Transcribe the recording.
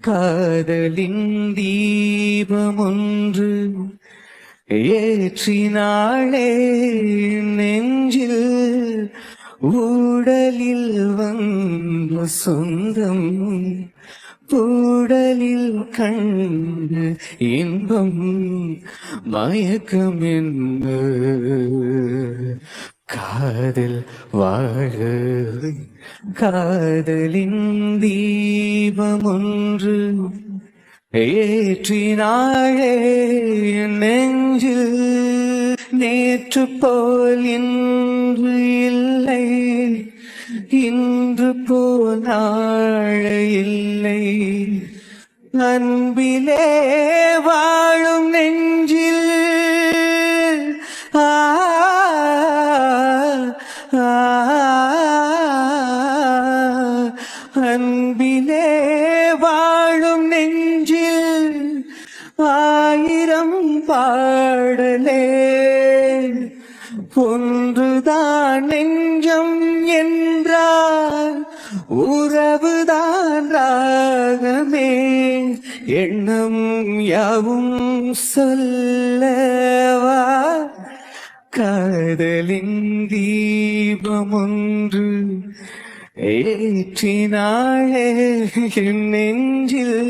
காதலின் தீபம் ஒன்று ஏற்றினாளே நெஞ்சில் ஊடலில் வந்த சொந்தம் பூடலில் கண்ட இன்பம் மயக்கம் என்ன காதல் வாழ காதலின் தீ தீபமொன்று ஏற்றினாயே என் நெஞ்சில் நேற்று போல் இன்று இல்லை இன்று போல் இல்லை அன்பிலே வாழும் நெஞ்சில் ஆ ஆ, அன்பிலே வாழும் நெஞ்சில் ஆயிரம் பாடலே. ஒன்றுதான் நெஞ்சம் என்றார் உறவுதான் ராகமே. எண்ணம் யாவும் சொல்லவா? காதலின் தீபம் ஒன்று ஏற்றினாளே என் நெஞ்சில்